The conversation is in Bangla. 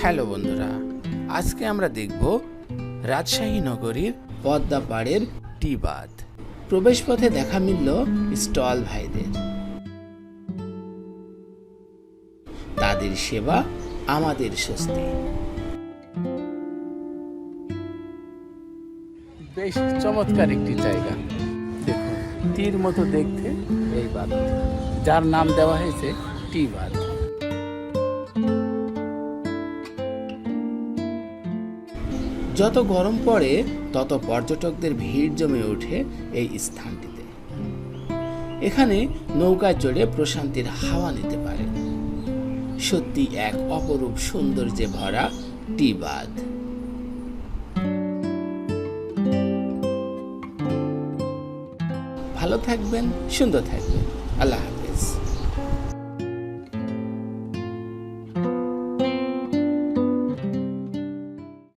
হ্যালো বন্ধুরা, আজকে আমরা দেখব রাজশাহী নগরীর পদ্মা পাড়ের টি বাঁধ প্রবেশপথে দেখা মিলল স্টল ভাইদের। তাদের সেবা আমাদের স্বস্তি। বেশ চমৎকার একটি জায়গা। তীর মতো দেখতে এই বাঁধ যার নাম দেওয়া হয়েছে টি বাঁধ যত গরম পড়ে, তত পর্যটকদের ভিড় জমে ওঠে এই স্থানটিতে। এখানে নৌকায় চড়ে প্রশান্তির হাওয়া নিতে পারে। সত্যি এক অপরূপ সৌন্দর্যে ভরা টি বাঁধ। ভালো থাকবেন, সুন্দর থাকবেন। আল্লাহ হাফেজ।